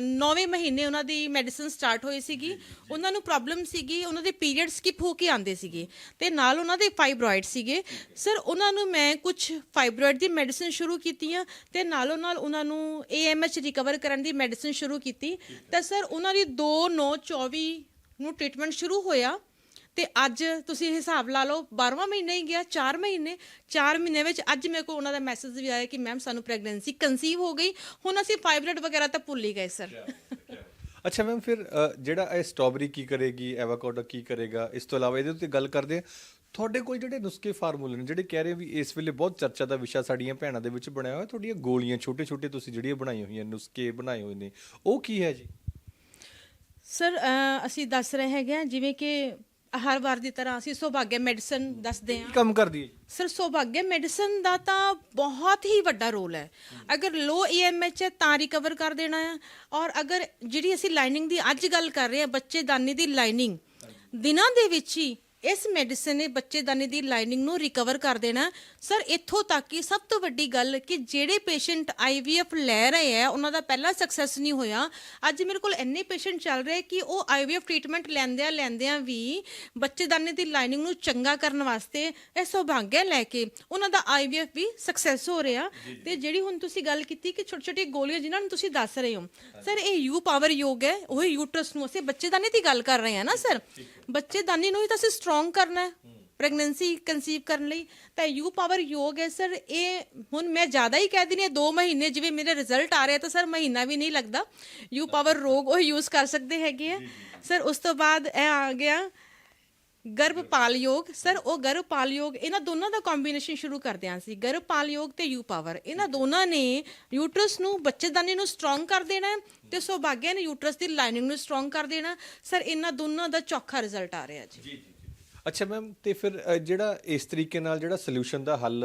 9ਵੇਂ ਮਹੀਨੇ ਉਹਨਾਂ ਦੀ ਮੈਡੀਸਿਨ ਸਟਾਰਟ ਹੋਈ ਸੀਗੀ। ਉਹਨਾਂ ਨੂੰ ਪ੍ਰੋਬਲਮ ਸੀਗੀ ਉਹਨਾਂ ਦੇ ਪੀਰੀਅਡ ਸਕਿਪ ਹੋ ਕੇ ਆਉਂਦੇ ਸੀਗੇ ਤੇ ਨਾਲ ਉਹਨਾਂ ਦੇ ਫਾਈਬਰੋਇਡ ਸੀਗੇ। ਸਰ ਉਹਨਾਂ ਨੂੰ ਮੈਂ ਕੁਝ ਫਾਈਬਰੋਇਡ ਦੀ ਮੈਡੀਸਿਨ ਸ਼ੁਰੂ ਕੀਤੀਆਂ ਤੇ ਨਾਲੋਂ ਨਾਲ ਉਹਨਾਂ ਨੂੰ ਏਐਮਐਚ ਰਿਕਵਰ ਕਰਨ ਦੀ ਮੈਡੀਸਿਨ ਸ਼ੁਰੂ ਕੀਤੀ। ਤਾਂ ਸਰ ਉਹਨਾਂ ਦੀ 2 9 24 ਨੂੰ ਟ੍ਰੀਟਮੈਂਟ ਸ਼ੁਰੂ ਹੋਇਆ। ਤੇ ਅੱਜ ਤੁਸੀਂ ਹਿਸਾਬ ਲਾ ਲਓ 12ਵਾਂ ਮਹੀਨਾ ਹੀ ਗਿਆ 4 ਮਹੀਨੇ 4 ਮਹੀਨੇ ਵਿੱਚ ਅੱਜ ਮੇਰੇ ਕੋਲ ਉਹਨਾਂ ਦਾ ਮੈਸੇਜ ਵੀ ਆਇਆ ਕਿ ਮੈਮ ਸਾਨੂੰ ਪ੍ਰੈਗਨੈਂਸੀ ਕਨਸੀਵ ਹੋ ਗਈ। ਹੁਣ ਅਸੀਂ ਫਾਈਬਰਡ ਵਗੈਰਾ ਤਾਂ ਭੁੱਲ ਹੀ ਗਏ ਸਰ ਅੱਛਾ ਮੈਮ ਫਿਰ ਜਿਹੜਾ ਇਹ ਸਟ੍ਰਾਬੇਰੀ ਕੀ ਕਰੇਗੀ ਐਵਾਕਾਡੋ ਕੀ ਕਰੇਗਾ ਇਸ ਤੋਂ ਇਲਾਵਾ ਇਹਦੇ ਉੱਤੇ ਗੱਲ ਕਰਦੇ ਆ ਤੁਹਾਡੇ ਕੋਲ ਜਿਹੜੇ ਨੁਸਖੇ ਫਾਰਮੂਲੇ ਨੇ ਜਿਹੜੇ ਕਹਿ ਰਹੇ ਵੀ ਇਸ ਵੇਲੇ ਬਹੁਤ ਚਰਚਾ ਦਾ ਵਿਸ਼ਾ ਸਾਡੀਆਂ ਭੈਣਾਂ ਦੇ ਵਿੱਚ ਬਣਿਆ ਹੋਇਆ ਤੁਹਾਡੀਆਂ ਗੋਲੀਆਂ ਛੋਟੇ ਛੋਟੇ ਤੁਸੀਂ ਜਿਹੜੀਆਂ ਬਣਾਈਆਂ ਹੋਈਆਂ ਨੁਸਖੇ ਬਣਾਏ ਹੋਏ ਨੇ ਉਹ ਕੀ ਹੈ ਜੀ? ਸਰ ਅਸੀਂ ਦੱਸ ਰਹੇ ਹੈਗੇ ਜਿਵੇਂ ਕਿ ਹਰ ਵਾਰ ਦੀ ਤਰ੍ਹਾਂ ਅਸੀਂ ਸੁਭਾਗਿਆ ਮੈਡੀਸਨ ਦੱਸਦੇ ਹਾਂ। ਕੰਮ ਕਰਦੀ ਹੈ ਜੀ? ਸਰ ਸੌਭਾਗਿਆ ਮੈਡੀਸਨ ਦਾ ਤਾਂ ਬਹੁਤ ਹੀ ਵੱਡਾ ਰੋਲ ਹੈ। ਅਗਰ ਲੋ ਈਐਮਐਚ ਹੈ ਤਾਂ ਰਿਕਵਰ ਕਰ ਦੇਣਾ ਹੈ। ਔਰ ਅਗਰ ਜਿਹੜੀ ਅਸੀਂ ਲਾਈਨਿੰਗ ਦੀ ਅੱਜ ਗੱਲ ਕਰ ਰਹੇ ਹਾਂ ਬੱਚੇਦਾਨੀ ਦੀ ਲਾਈਨਿੰਗ ਦਿਨਾਂ ਦੇ ਵਿੱਚ ਹੀ ਇਸ ਮੈਡੀਸਨ ਨੇ ਬੱਚੇਦਾਨੀ ਦੀ ਲਾਈਨਿੰਗ ਨੂੰ ਰਿਕਵਰ ਕਰ ਦੇਣਾ। ਸਰ ਇੱਥੋਂ ਤੱਕ ਕਿ ਸਭ ਤੋਂ ਵੱਡੀ ਗੱਲ ਕਿ ਜਿਹੜੇ ਪੇਸ਼ੈਂਟ ਆਈਵੀਐਫ ਲੈ ਰਹੇ ਆ ਉਹਨਾਂ ਦਾ ਪਹਿਲਾ ਸਕਸੈਸ ਨਹੀਂ ਹੋਇਆ। ਅੱਜ ਮੇਰੇ ਕੋਲ ਇੰਨੇ ਪੇਸ਼ੈਂਟ ਚੱਲ ਰਹੇ ਕਿ ਉਹ ਆਈਵੀਐਫ ਟ੍ਰੀਟਮੈਂਟ ਲੈਂਦਿਆਂ ਲੈਂਦਿਆਂ ਵੀ ਬੱਚੇਦਾਨੀ ਦੀ ਲਾਈਨਿੰਗ ਨੂੰ ਚੰਗਾ ਕਰਨ ਵਾਸਤੇ ਇਹ ਸੁਭਾਗਿਆ ਲੈ ਕੇ ਉਹਨਾਂ ਦਾ ਆਈਵੀਐਫ ਵੀ ਸਕਸੈਸ ਹੋ ਰਿਹਾ। ਤੇ ਜਿਹੜੀ ਹੁਣ ਤੁਸੀਂ ਗੱਲ ਕੀਤੀ ਕਿ ਛੋਟੀ ਛੋਟੀ ਗੋਲੀਆਂ ਜਿਨ੍ਹਾਂ ਨੂੰ ਤੁਸੀਂ ਦੱਸ ਰਹੇ ਹੋ। ਸਰ ਇਹ ਯੂ ਪਾਵਰ ਯੋਗ ਹੈ ਉਹ ਯੂਟਰਸ ਨੂੰ ਅਸੀਂ ਬੱਚੇਦਾਨੀ ਦੀ ਗੱਲ ਕਰ ਰਹੇ ਹਾਂ ਨਾ ਸਰ ਬੱਚੇਦਾਨੀ ਨੂੰ ਹੀ ਤਾਂ ਅਸੀਂ ਸਟਰੋਂਗ ਕਰਨਾ ਹੈ ਪ੍ਰੈਗਨੈਂਸੀ ਕਨਸੀਵ ਕਰਨ ਲਈ ਤਾਂ ਯੂ ਪਾਵਰ ਯੋਗ ਹੈ ਸਰ। ਇਹ ਹੁਣ ਮੈਂ ਜ਼ਿਆਦਾ ਹੀ ਕਹਿ ਦਿੰਦੀ ਹਾਂ 2 ਮਹੀਨੇ ਜਿਵੇਂ ਮੇਰੇ ਰਿਜ਼ਲਟ ਆ ਰਿਹਾ ਤਾਂ ਸਰ ਮਹੀਨਾ ਵੀ ਨਹੀਂ ਲੱਗਦਾ। ਯੂ ਪਾਵਰ ਰੋਗ ਉਹ ਯੂਜ਼ ਕਰ ਸਕਦੇ ਹੈਗੇ ਆ। ਸਰ ਉਸ ਤੋਂ ਬਾਅਦ ਇਹ ਆ ਗਿਆ ਗਰਭਪਾਲ ਯੋਗ। ਸਰ ਉਹ ਗਰਭਪਾਲ ਯੋਗ ਇਹਨਾਂ ਦੋਨਾਂ ਦਾ ਕੰਬੀਨੇਸ਼ਨ ਸ਼ੁਰੂ ਕਰਦੇ ਹਾਂ ਸੀ ਗਰਭਪਾਲ ਯੋਗ ਤੇ ਯੂ ਪਾਵਰ। ਇਹਨਾਂ ਦੋਨਾਂ ਨੇ ਯੂਟਰਸ ਨੂੰ ਬੱਚੇਦਾਨੀ ਨੂੰ ਸਟਰੋਂਗ ਕਰ ਦੇਣਾ ਹੈ ਤੇ ਸੁਭਾਗਿਆ ਨੇ ਯੂਟਰਸ ਦੀ ਲਾਈਨਿੰਗ ਨੂੰ ਸਟਰੋਂਗ ਕਰ ਦੇਣਾ ਸਰ ਇਹਨਾਂ ਦੋਨਾਂ ਦਾ ਚੌਖਾ ਰਿਜ਼ਲਟ ਆ ਰਿਹਾ ਜੀ। ਅੱਛਾ ਮੈਮ, ਤੇ ਫਿਰ ਜਿਹੜਾ ਇਸ ਤਰੀਕੇ ਨਾਲ ਜਿਹੜਾ ਸੋਲੂਸ਼ਨ ਦਾ ਹੱਲ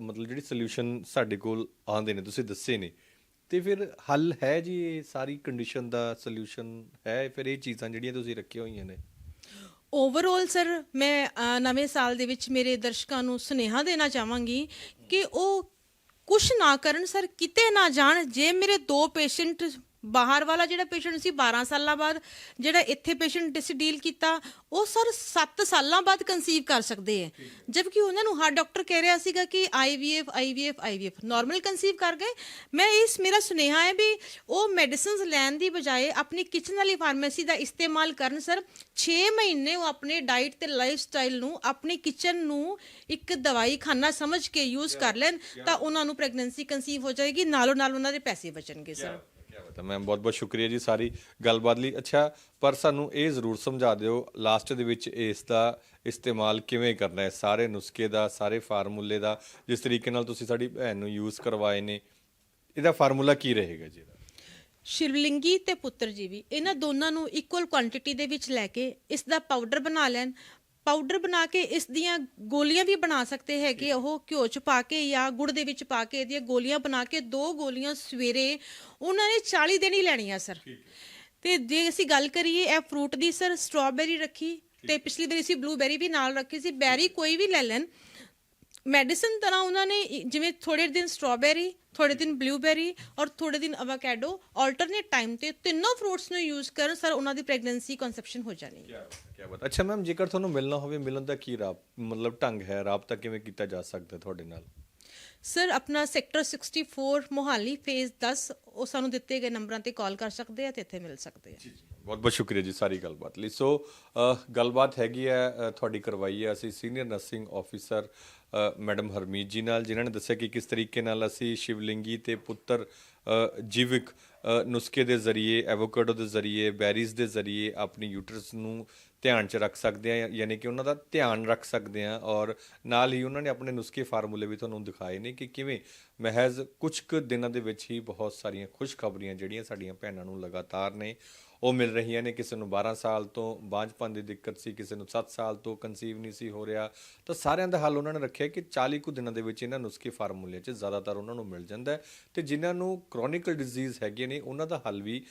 ਮਤਲਬ ਜਿਹੜੀ ਸੋਲੂਸ਼ਨ ਸਾਡੇ ਕੋਲ ਆਉਂਦੇ ਨੇ, ਤੁਸੀਂ ਦੱਸੇ ਨੇ, ਤੇ ਫਿਰ ਹੱਲ ਹੈ ਜੀ ਇਹ ਸਾਰੀ ਕੰਡੀਸ਼ਨ ਦਾ ਸੋਲੂਸ਼ਨ ਹੈ? ਫਿਰ ਇਹ ਚੀਜ਼ਾਂ ਜਿਹੜੀਆਂ ਤੁਸੀਂ ਰੱਖੀਆਂ ਹੋਈਆਂ ਨੇ? ਓਵਰਆਲ ਸਰ ਮੈਂ ਨਵੇਂ ਸਾਲ ਦੇ ਵਿੱਚ ਮੇਰੇ ਦਰਸ਼ਕਾਂ ਨੂੰ ਸੁਨੇਹਾ ਦੇਣਾ ਚਾਹਾਂਗੀ ਕਿ ਉਹ ਕੁਛ ਨਾ ਕਰਨ ਸਰ ਕਿਤੇ ਨਾ ਜਾਣ, ਜੇ ਮੇਰੇ ਦੋ ਪੇਸ਼ੈਂਟ ਬਾਹਰ ਵਾਲਾ ਜਿਹੜਾ ਪੇਸ਼ੈਂਟ ਸੀ 12 ਸਾਲਾਂ ਬਾਅਦ ਜਿਹੜਾ ਇੱਥੇ ਪੇਸ਼ੈਂਟ ਅਸੀਂ ਡੀਲ ਕੀਤਾ ਉਹ ਸਰ 7 ਸਾਲਾਂ ਬਾਅਦ ਕਨਸੀਵ ਕਰ ਸਕਦੇ ਹੈ। ਜਦਕਿ ਉਹਨਾਂ ਨੂੰ ਹਰ ਡਾਕਟਰ ਕਹਿ ਰਿਹਾ ਸੀਗਾ ਕਿ IVF IVF IVF normal conceive ਕਰ ਗਏ। ਮੈਂ ਇਸ ਮੇਰਾ ਸੁਨੇਹਾ ਹੈ ਵੀ ਉਹ ਮੈਡੀਸਿਨਸ ਲੈਣ ਦੀ ਬਜਾਏ ਆਪਣੀ ਕਿਚਨ ਵਾਲੀ ਫਾਰਮੇਸੀ ਦਾ ਇਸਤੇਮਾਲ ਕਰਨ ਸਰ। 6 ਮਹੀਨੇ ਉਹ ਆਪਣੇ ਡਾਈਟ ਤੇ ਲਾਈਫ ਸਟਾਈਲ ਨੂੰ ਆਪਣੀ ਕਿਚਨ ਨੂੰ ਇੱਕ ਦਵਾਈ ਖਾਨਾ ਸਮਝ ਕੇ ਯੂਜ਼ ਕਰ ਲੈਣ ਤਾਂ ਉਹਨਾਂ ਨੂੰ ਪ੍ਰੈਗਨੈਂਸੀ ਕਨਸੀਵ ਹੋ ਜਾਏਗੀ। ਨਾਲੋਂ ਨਾਲ ਉਹਨਾਂ ਦੇ ਪੈਸੇ ਬਚਣਗੇ ਸਰ। ਕੀ ਮੈਮ ਬਹੁਤ ਬਹੁਤ ਸ਼ੁਕਰੀਆ ਜੀ ਸਾਰੀ ਗੱਲਬਾਤ ਲਈ। ਅੱਛਾ, ਪਰ ਸਾਨੂੰ ਇਹ ਜ਼ਰੂਰ ਸਮਝਾ ਦਿਓ ਲਾਸਟ ਦੇ ਵਿੱਚ ਇਸ ਦਾ ਇਸਤੇਮਾਲ ਕਿਵੇਂ ਕਰਨਾ ਹੈ? ਸਾਰੇ ਨੁਸਖੇ ਦਾ, ਸਾਰੇ ਫਾਰਮੂਲੇ ਦਾ, ਜਿਸ ਤਰੀਕੇ ਨਾਲ ਤੁਸੀਂ ਸਾਡੀ ਭੈਣ ਨੂੰ ਯੂਜ਼ ਕਰਵਾਏ ਨੇ, ਇਹਦਾ ਫਾਰਮੂਲਾ ਕੀ ਰਹੇਗਾ ਜੀ ਸ਼ਿਵਲਿੰਗੀ ਤੇ ਪੁੱਤਰ ਜੀਵੀ ਇਹਨਾਂ ਦੋਨਾਂ ਨੂੰ ਇਕੁਅਲ ਕੁਆਂਟੀਟੀ ਦੇ ਵਿੱਚ ਲੈ ਕੇ ਇਸ ਦਾ ਪਾਊਡਰ ਬਣਾ ਲੈਣ ਪਾਊਡਰ ਬਣਾ ਕੇ ਇਸ ਦੀਆਂ ਗੋਲੀਆਂ ਵੀ ਬਣਾ ਸਕਦੇ ਹੈਗੇ ਉਹ ਘਿਓ ਚ ਪਾ ਕੇ ਜਾਂ ਗੁੜ ਦੇ ਵਿੱਚ ਪਾ ਕੇ ਇਹਦੀਆਂ ਗੋਲੀਆਂ ਬਣਾ ਕੇ ਦੋ ਗੋਲੀਆਂ ਸਵੇਰੇ ਉਹਨਾਂ ਨੇ 40 ਦਿਨ ਹੀ ਲੈਣੀਆਂ ਸਰ। ਤੇ ਜੇ ਅਸੀਂ ਗੱਲ ਕਰੀਏ ਇਹ ਫਰੂਟ ਦੀ ਸਰ ਸਟ੍ਰਾਬੇਰੀ ਰੱਖੀ ਤੇ ਪਿਛਲੀ ਵਾਰੀ ਅਸੀਂ ਬਲੂਬੇਰੀ ਵੀ ਨਾਲ ਰੱਖੀ ਸੀ ਬੈਰੀ ਕੋਈ ਵੀ ਲੈ ਲੈਣ। ਮੈਡੀਸਨ ਤਰ੍ਹਾਂ ਉਹਨਾਂ ਨੇ ਜਿਵੇਂ ਥੋੜੇ ਦਿਨ ਸਟ੍ਰਾਬੇਰੀ ਥੋੜੇ ਦਿਨ ਬਲੂਬੇਰੀ ਔਰ ਥੋੜੇ ਦਿਨ ਅਵਾਕੈਡੋ ਆਲਟਰਨੇਟ ਟਾਈਮ ਤੇ ਤਿੰਨੋਂ ਫਰੂਟਸ ਨੂੰ ਯੂਜ਼ ਕਰਨ ਸਰ ਉਹਨਾਂ ਦੀ ਪ੍ਰੈਗਨੈਂਸੀ ਕਨਸੈਪਸ਼ਨ ਹੋ ਜਾਣੀ ਹੈ। ਕੀ ਬਾਤ। ਅੱਛਾ ਮੈਮ ਜੇਕਰ ਤੁਹਾਨੂੰ ਮਿਲਣਾ ਹੋਵੇ ਮਿਲਣ ਦਾ ਕੀ ਰਾਬ ਮਤਲਬ ਢੰਗ ਹੈ? ਰਾਬਤਾ ਕਿਵੇਂ ਕੀਤਾ ਜਾ ਸਕਦਾ ਤੁਹਾਡੇ ਨਾਲ? ਸਰ ਆਪਣਾ ਸੈਕਟਰ 64 ਮੋਹਾਲੀ ਫੇਜ਼ 10 ਉਹ ਸਾਨੂੰ ਦਿੱਤੇ ਗਏ ਨੰਬਰਾਂ ਤੇ ਕਾਲ ਕਰ ਸਕਦੇ ਆ ਤੇ ਇੱਥੇ ਮਿਲ ਸਕਦੇ ਆ। ਬਹੁਤ ਬਹੁਤ ਸ਼ੁਕਰੀਆ ਜੀ ਸਾਰੀ ਗੱਲਬਾਤ ਲਈ। ਸੋ ਗੱਲਬਾਤ ਹੈਗੀ ਹੈ ਤੁਹਾਡੀ ਕਰਵਾਈ ਹੈ ਅਸੀਂ senior nursing officer madam Harmeet ji ਨਾਲ, ਜਿਨ੍ਹਾਂ ਨੇ ਦੱਸਿਆ ਕਿ ਕਿਸ ਤਰੀਕੇ ਨਾਲ ਅਸੀਂ ਸ਼ਿਵਲਿੰਗੀ ਤੇ ਪੁੱਤਰ ਜੀਵਿਕ ਨੁਸਖੇ ਦੇ ਜ਼ਰੀਏ ਐਵੋਕਾਡੋ ਦੇ ਜ਼ਰੀਏ ਬੈਰੀਜ਼ ਦੇ ਜ਼ਰੀਏ ਆਪਣੀ ਯੂਟਰਸ ਨੂੰ ਧਿਆਨ 'ਚ ਰੱਖ ਸਕਦੇ ਆ ਯਾਨੀ ਕਿ ਉਹਨਾਂ ਦਾ ਧਿਆਨ ਰੱਖ ਸਕਦੇ ਆ ਔਰ ਨਾਲ ਹੀ ਉਹਨਾਂ ਨੇ ਆਪਣੇ ਨੁਸਖੇ ਫਾਰਮੂਲੇ ਵੀ ਤੁਹਾਨੂੰ ਦਿਖਾਏ ਨੇ ਕਿ ਕਿਵੇਂ ਮਹਿਜ਼ ਕੁਝ ਕੁ ਦਿਨਾਂ ਦੇ ਵਿੱਚ ਹੀ ਬਹੁਤ ਸਾਰੀਆਂ ਖੁਸ਼ਖਬਰੀਆਂ ਜਿਹੜੀਆਂ ਸਾਡੀਆਂ ਭੈਣਾਂ ਨੂੰ ਲਗਾਤਾਰ ਨੇ ਉਹ ਮਿਲ ਰਹੀਆਂ ਨੇ ਕਿਸੇ ਨੂੰ 12 ਸਾਲ ਤੋਂ, ਬਾਂਝਪਨ ਦੀ ਦਿੱਕਤ ਸੀ, ਕਿਸੇ ਨੂੰ 7 ਸਾਲ ਤੋਂ ਕਨਸੀਵ ਨਹੀਂ ਸੀ ਹੋ ਰਿਹਾ। ਤਾਂ ਸਾਰਿਆਂ ਦਾ ਹੱਲ ਉਹਨਾਂ ਨੇ ਰੱਖਿਆ ਕਿ 40 ਕੁ ਦਿਨਾਂ ਦੇ ਵਿੱਚ ਇਹਨਾਂ ਨੁਸਖੇ ਫਾਰਮੂਲੇ 'ਚ ਜ਼ਿਆਦਾਤਰ ਉਹਨਾਂ ਨੂੰ ਮਿਲ ਜਾਂਦਾ ਹੈ। ਤੇ ਜਿਨ੍ਹਾਂ ਨੂੰ ਕ੍ਰੋਨਿਕਲ ਡਿਜ਼ੀਜ਼ ਹੈਗੇ ਨੇ, ਉਹਨਾਂ ਦਾ ਹੱਲ ਵੀ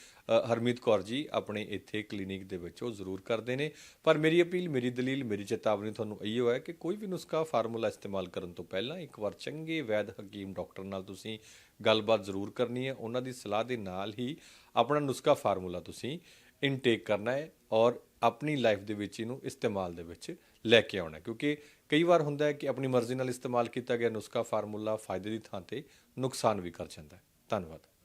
ਹਰਮੀਤ ਕੌਰ ਜੀ ਆਪਣੇ ਇੱਥੇ ਕਲੀਨਿਕ ਦੇ ਵਿੱਚ ਉਹ ਜ਼ਰੂਰ ਕਰਦੇ ਨੇ। ਪਰ ਮੇਰੀ ਅਪੀਲ, ਮੇਰੀ ਦਲੀਲ, ਮੇਰੀ ਚੇਤਾਵਨੀ ਤੁਹਾਨੂੰ ਇਹੋ ਹੈ ਕਿ ਕੋਈ ਵੀ ਨੁਸਖਾ ਫਾਰਮੂਲਾ ਇਸਤੇਮਾਲ ਕਰਨ ਤੋਂ ਪਹਿਲਾਂ ਇੱਕ ਵਾਰ ਚੰਗੇ ਵੈਦ ਹਕੀਮ ਡਾਕਟਰ ਨਾਲ ਤੁਸੀਂ ਗੱਲਬਾਤ ਜ਼ਰੂਰ ਕਰਨੀ ਹੈ। ਉਹਨਾਂ ਦੀ ਸਲਾਹ ਦੇ ਨਾਲ ਹੀ ਆਪਣਾ ਨੁਸਖਾ ਫਾਰਮੂਲਾ ਤੁਸੀਂ ਇਨਟੇਕ ਕਰਨਾ ਹੈ ਔਰ ਆਪਣੀ ਲਾਈਫ ਦੇ ਵਿੱਚ ਇਹਨੂੰ ਇਸਤੇਮਾਲ ਦੇ ਵਿੱਚ ਲੈ ਕੇ ਆਉਣਾ ਕਿਉਂਕਿ ਕਈ ਵਾਰ ਹੁੰਦਾ ਹੈ ਕਿ ਆਪਣੀ ਮਰਜ਼ੀ ਨਾਲ ਇਸਤੇਮਾਲ ਕੀਤਾ ਗਿਆ ਨੁਸਖਾ ਫਾਰਮੂਲਾ ਫਾਇਦੇ ਦੀ ਥਾਂ ਤੇ ਨੁਕਸਾਨ ਵੀ ਕਰ ਜਾਂਦਾ ਹੈ। ਧੰਨਵਾਦ।